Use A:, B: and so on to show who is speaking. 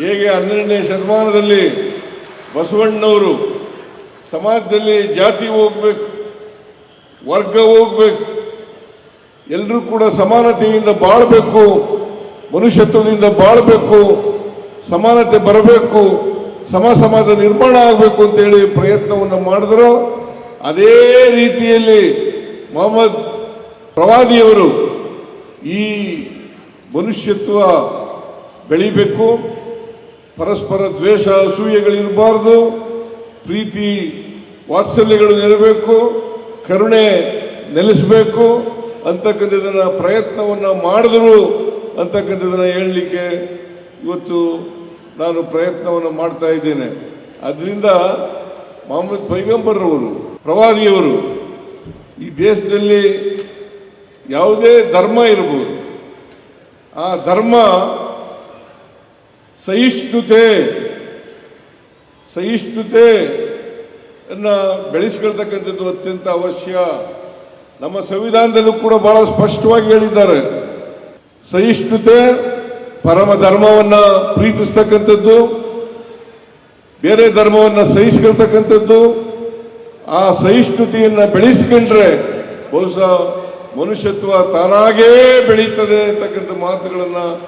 A: ಹೇಗೆ ಹನ್ನೆರಡನೇ ಶತಮಾನದಲ್ಲಿ ಬಸವಣ್ಣವರು ಸಮಾಜದಲ್ಲಿ ಜಾತಿ ಹೋಗ್ಬೇಕು, ವರ್ಗ ಹೋಗ್ಬೇಕು ಎಲ್ಲರೂ ಕೂಡ ಸಮಾನತೆಯಿಂದ ಬಾಳಬೇಕು, ಮನುಷ್ಯತ್ವದಿಂದ ಬಾಳಬೇಕು, ಸಮಾನತೆ ಬರಬೇಕು, ಸಮ ಸಮಾಜ ನಿರ್ಮಾಣ ಆಗಬೇಕು ಅಂತೇಳಿ ಪ್ರಯತ್ನವನ್ನು ಮಾಡಿದ್ರು. ಅದೇ ರೀತಿಯಲ್ಲಿ ಮೊಹಮ್ಮದ್ ಪ್ರವಾದಿಯವರು ಈ ಮನುಷ್ಯತ್ವ ಬೆಳಿಬೇಕು. ಪರಸ್ಪರ ದ್ವೇಷ, ಅಸೂಯೆಗಳಿರಬಾರ್ದು. ಪ್ರೀತಿ, ವಾತ್ಸಲ್ಯಗಳು ನೆರಬೇಕು. ಕರುಣೆ ನೆಲೆಸಬೇಕು. ಅಂತಕ್ಕಂಥದ್ದನ್ನು ಪ್ರಯತ್ನವನ್ನು ಮಾಡಿದ್ರು ಅಂತಕ್ಕಂಥದ್ದನ್ನು ಹೇಳಲಿಕ್ಕೆ ಇವತ್ತು ನಾನು ಪ್ರಯತ್ನವನ್ನು ಮಾಡ್ತಾ ಇದ್ದೇನೆ. ಅದರಿಂದ ಮೊಹಮ್ಮದ್ ಪೈಗಂಬರ್ರವರು, ಪ್ರವಾದಿಯವರು, ಈ ದೇಶದಲ್ಲಿ ಯಾವುದೇ ಧರ್ಮ ಇರಬಹುದು ಆ ಧರ್ಮ ಸಹಿಷ್ಣುತೆ ಸಹಿಷ್ಣುತೆ ಬೆಳೆಸ್ಕೊಳ್ತಕ್ಕಂಥದ್ದು ಅತ್ಯಂತ ಅವಶ್ಯ. ನಮ್ಮ ಸಂವಿಧಾನದಲ್ಲೂ ಕೂಡ ಬಹಳ ಸ್ಪಷ್ಟವಾಗಿ ಹೇಳಿದ್ದಾರೆ. ಸಹಿಷ್ಣುತೆ ಪರಮ ಧರ್ಮವನ್ನ ಪ್ರೀತಿಸ್ತಕ್ಕಂಥದ್ದು, ಬೇರೆ ಧರ್ಮವನ್ನ ಸಹಿಸ್ಕೊಳ್ತಕ್ಕಂಥದ್ದು, ಆ ಸಹಿಷ್ಣುತೆಯನ್ನ ಬೆಳೆಸ್ಕೊಂಡ್ರೆ ಬಹುಶಃ ಮನುಷ್ಯತ್ವ ತಾನಾಗೇ ಬೆಳೀತದೆ ಅಂತಕ್ಕಂಥ ಮಾತುಗಳನ್ನ